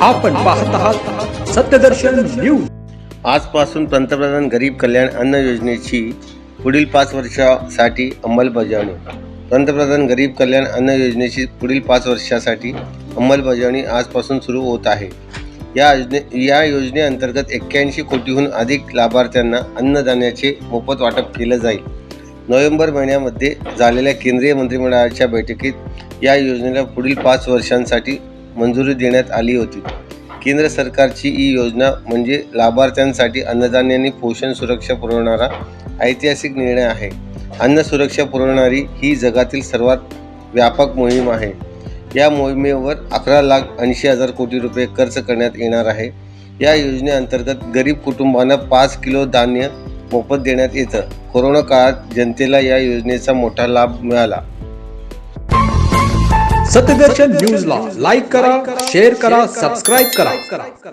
आपण पाहत आहात सत्यदर्शन न्यूज. आजपासून पंतप्रधान गरीब कल्याण अन्न योजनेची पुढील पाच वर्षासाठी अंमलबजावणी. पंतप्रधान गरीब कल्याण अन्न योजनेची पुढील पाच वर्षासाठी अंमलबजावणी आजपासून सुरू होत आहे. या योजने या योजनेअंतर्गत एक्क्याऐंशी कोटीहून अधिक लाभार्थ्यांना अन्नधान्याचे मोफत वाटप केलं जाईल. नोव्हेंबर महिन्यामध्ये झालेल्या केंद्रीय मंत्रिमंडळाच्या बैठकीत या योजनेला पुढील पाच वर्षांसाठी मंजुरी देण्यात आली होती. केंद्र सरकारची ही योजना म्हणजे लाभार्थ्यांसाठी अन्नधान्य आणि पोषण सुरक्षा पुरवणारा ऐतिहासिक निर्णय आहे. अन्न सुरक्षा पुरवणारी ही जगातील सर्वात व्यापक मोहीम आहे. या मोहिमेवर अकरा लाख ऐंशी हजार कोटी रुपये खर्च करण्यात येणार आहे. या योजनेअंतर्गत गरीब कुटुंबांना पाच किलो धान्य मोफत देण्यात येतं. कोरोना काळात जनतेला या योजनेचा मोठा लाभ मिळाला. सत्यदर्शन न्यूजला लाईक करा शेअर करा सबस्क्राईब करा.